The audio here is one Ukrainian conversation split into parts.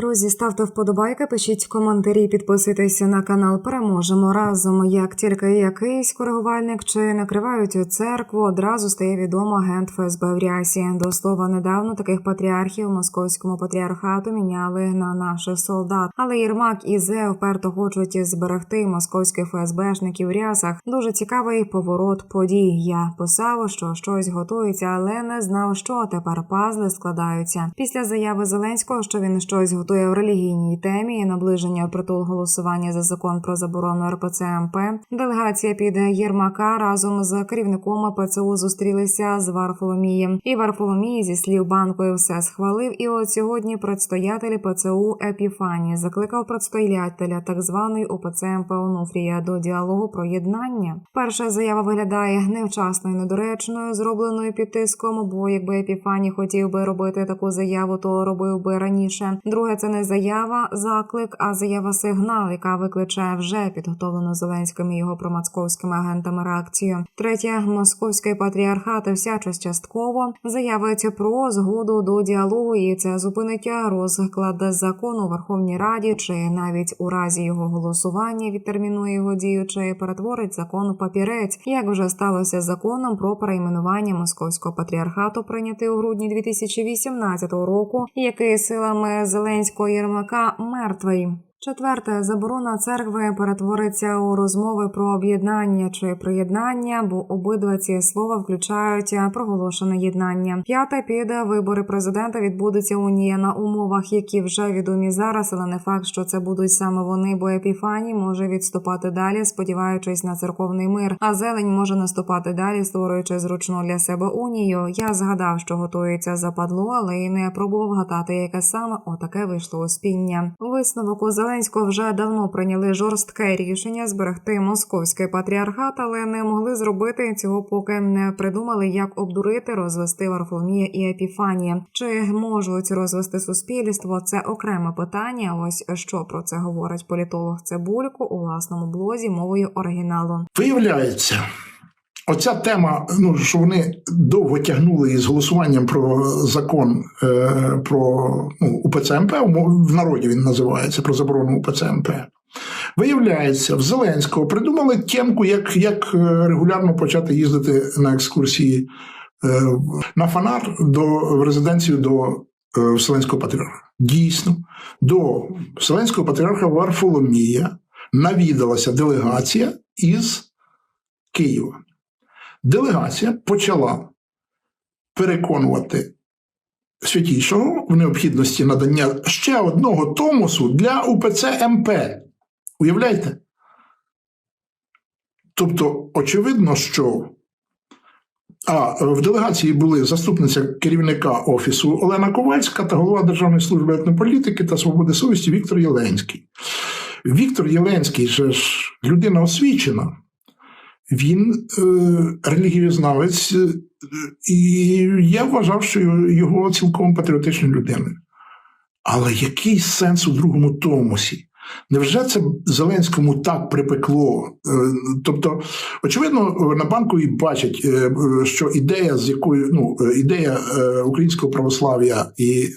Друзі, ставте вподобайки, пишіть коментарі, підписуйтеся на канал. Переможемо разом. Як тільки якийсь коригувальник чи накривають церкву, одразу стає відомо агент ФСБ в рясі. До слова, недавно таких патріархів московському патріархату міняли на наших солдат. Але Єрмак і Зе вперто хочуть зберегти московських ФСБшників в рясах. Дуже цікавий поворот подій. Я писав, що щось готується, але не знав, що тепер пазли складаються. Після заяви Зеленського, що він щось готує в релігійній темі наближення притул голосування за закон про заборону РПЦ МП. Делегація під Єрмака разом з керівником ПЦУ зустрілися з Варфоломієм. І Варфоломій зі слів банкою все схвалив. І от сьогодні предстоятель ПЦУ Епіфані закликав предстоятеля так званої УПЦ МП Онуфрія до діалогу про єднання. Перша заява виглядає невчасною, недоречною, зробленою під тиском. Бо якби Епіфані хотів би робити таку заяву, то робив би раніше. Друге, це не заява, заклик, а заява сигнал, яка викличе вже підготовлену Зеленським і його промацковськими агентами реакцію. Третє, московський патріархат всячас частково заявить про згоду до діалогу, і це зупинить розклад закону у Верховній Раді, чи навіть у разі його голосування відтермінує його дію, чи перетворить закон у папірець, як вже сталося законом про перейменування московського патріархату, прийнятий у грудні 2018 року, який силами Зеленського Єрмака мертвий. Четверте, заборона церкви перетвориться у розмови про об'єднання чи приєднання, бо обидва ці слова включають проголошене єднання. П'яте під вибори президента відбудеться унія на умовах, які вже відомі зараз, але не факт, що це будуть саме вони, бо Епіфаній може відступати далі, сподіваючись на церковний мир. А зелень може наступати далі, створюючи зручну для себе унію. Я згадав, що готується западло, але й не пробував гадати, яке саме отаке вийшло у спіння. Висновок у Зеленського вже давно прийняли жорстке рішення зберегти московський патріархат, але не могли зробити цього, поки не придумали, як обдурити, розвести Варфоломія і Епіфанія. Чи можуть розвести суспільство? Це окреме питання. Ось що про це говорить політолог Цибулько у власному блозі мовою оригіналу. Виявляється, оця тема, ну що вони довго тягнули із голосуванням про закон е, про ну, УПЦ МП, в народі він називається про заборону УПЦ МП. Виявляється, в Зеленського придумали тємку, як, як е, регулярно почати їздити на екскурсії е, на фанар до в резиденцію до е, Вселенського патріарха. Дійсно, до Вселенського патріарха Варфоломія навідалася делегація із Києва. Делегація почала переконувати святішого в необхідності надання ще одного томосу для УПЦ МП. Уявляєте? Тобто, очевидно, що а в делегації були заступниця керівника офісу Олена Ковальська та голова Державної служби етнополітики та свободи совісті Віктор Єленський. Віктор Єленський же ж людина освічена. Він е, релігієзнавець, е, і я вважав, що його цілком патріотична людина. Але який сенс у другому томосі? Невже це Зеленському так припекло? Е, Тобто, очевидно, на банку і бачать, е, що ідея, з якою ну, ідея українського православ'я і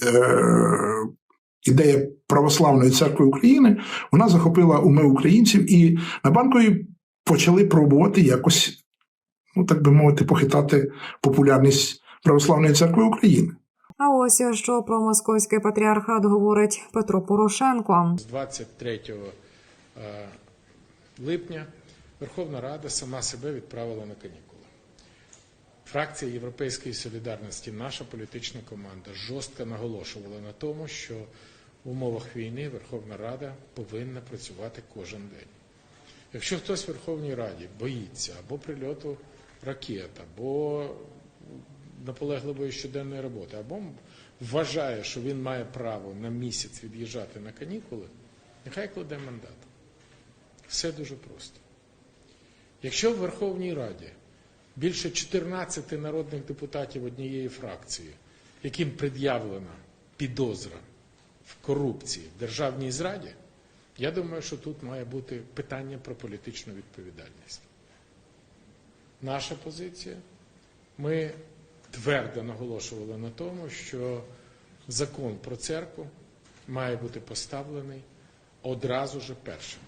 ідея православної церкви України вона захопила уми українців, і на банкові почали пробувати якось, ну так би мовити, похитати популярність православної церкви України. А ось що про московський патріархат говорить Петро Порошенко. З 23 е, липня Верховна Рада сама себе відправила на канікули. Фракція Європейської солідарності, наша політична команда жорстко наголошувала на тому, що в умовах війни Верховна Рада повинна працювати кожен день. Якщо хтось в Верховній Раді боїться або прильоту ракет, або наполегливої щоденної роботи, або вважає, що він має право на місяць від'їжджати на канікули, нехай кладе мандат. Все дуже просто. Якщо в Верховній Раді більше 14 народних депутатів однієї фракції, яким пред'явлена підозра в корупції в державній зраді, я думаю, що тут має бути питання про політичну відповідальність. Наша позиція. Ми твердо наголошували на тому, що закон про церкву має бути поставлений одразу же першим.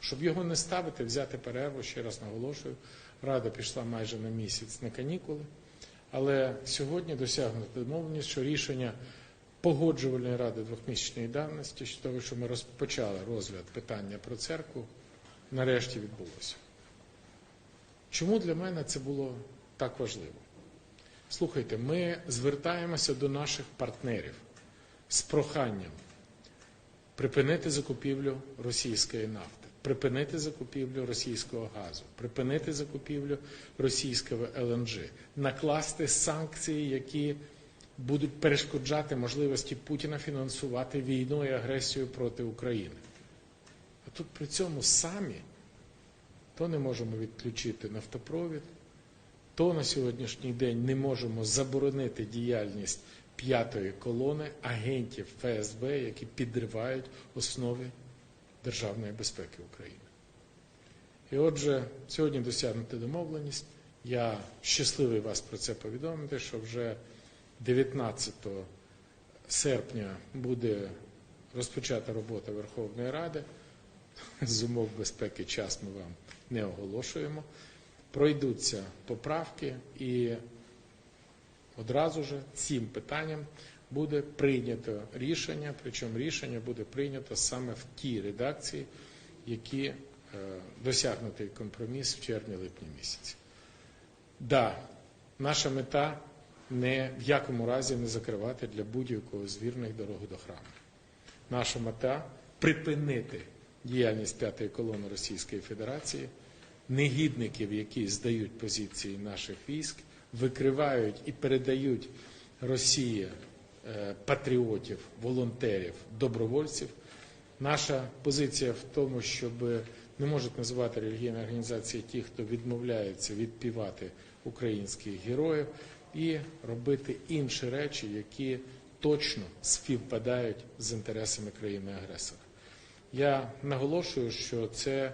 Щоб його не ставити, взяти перерву, ще раз наголошую, Рада пішла майже на місяць на канікули, але сьогодні досягнуто домовленість, що рішення погоджувальної ради двохмісячної давності, що того, що ми розпочали розгляд питання про церкву, нарешті відбулося. Чому для мене це було так важливо? Слухайте, ми звертаємося до наших партнерів з проханням припинити закупівлю російської нафти, припинити закупівлю російського газу, припинити закупівлю російського ЛНЖ, накласти санкції, які будуть перешкоджати можливості Путіна фінансувати війну і агресію проти України. А тут при цьому самі то не можемо відключити нафтопровід, то на сьогоднішній день не можемо заборонити діяльність п'ятої колони агентів ФСБ, які підривають основи державної безпеки України. І отже, сьогодні досягнута домовленість. Я щасливий вас про це повідомити, що вже 19 серпня буде розпочата робота Верховної Ради. З умов безпеки час ми вам не оголошуємо. Пройдуться поправки і одразу ж цим питанням буде прийнято рішення, причому рішення буде прийнято саме в тій редакції, які е, досягнутий компроміс в червні-липні місяці. Да, наша мета не в якому разі не закривати для будь-якого з вірних дорогу до храму. Наша мета припинити діяльність п'ятої колони Російської Федерації, негідників, які здають позиції наших військ, викривають і передають Росії е, патріотів, волонтерів, добровольців. Наша позиція в тому, щоб не можуть називати релігійні організації ті, хто відмовляється відпівати українських героїв, і робити інші речі, які точно співпадають з інтересами країни-агресора. Я наголошую, що це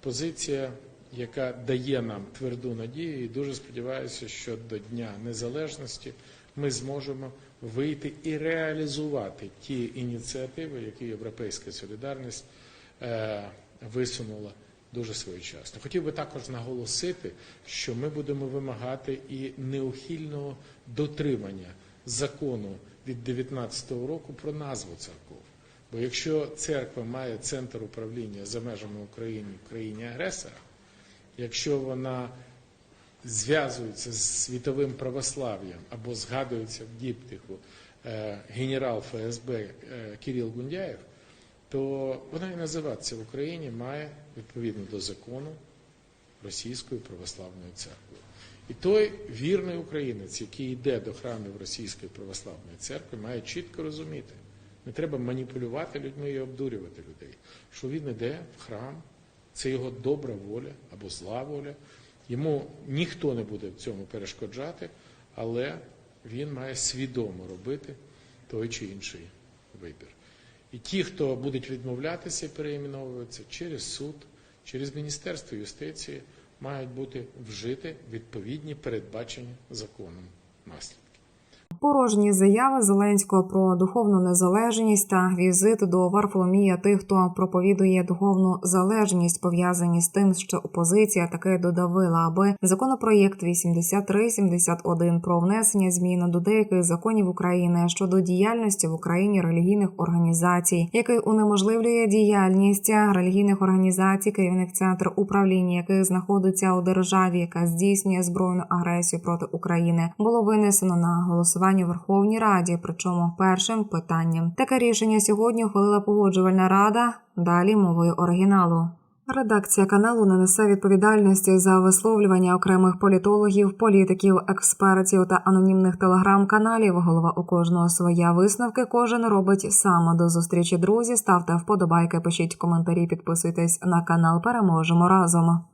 позиція, яка дає нам тверду надію, і дуже сподіваюся, що до Дня Незалежності ми зможемо вийти і реалізувати ті ініціативи, які Європейська солідарність е, висунула дуже своєчасно. Хотів би також наголосити, що ми будемо вимагати і неухильного дотримання закону від 2019 року про назву церков. Бо якщо церква має центр управління за межами України в країні агресора, якщо вона зв'язується з світовим православ'ям або згадується в діптиху е, генерал ФСБ е, Кирил Гундяєв, то вона і називатися в Україні має відповідно до закону Російською православною церквою. І той вірний українець, який йде до храмів Російської православної церкви, має чітко розуміти, не треба маніпулювати людьми і обдурювати людей, що він йде в храм, це його добра воля або зла воля. Йому ніхто не буде в цьому перешкоджати, але він має свідомо робити той чи інший вибір. І ті, хто будуть відмовлятися і переіменовуватися через суд, через Міністерство юстиції, мають бути вжити відповідні передбачені законом наслідки. Порожні заяви Зеленського про духовну незалежність та візит до Варфоломія тих, хто проповідує духовну залежність, пов'язані з тим, що опозиція таки додавила, аби законопроєкт 8371 про внесення змін до деяких законів України щодо діяльності в Україні релігійних організацій, який унеможливлює діяльність релігійних організацій, керівник центр управління яких знаходиться у державі, яка здійснює збройну агресію проти України, було винесено на голосування у Верховній Раді. Причому першим питанням таке рішення сьогодні ухвалила погоджувальна рада. Далі мовою оригіналу. Редакція каналу не несе відповідальності за висловлювання окремих політологів, політиків, експертів та анонімних телеграм-каналів. Голова у кожного своя висновки. Кожен робить сам. До зустрічі, друзі. Ставте вподобайки, пишіть коментарі, підписуйтесь на канал. Переможемо разом.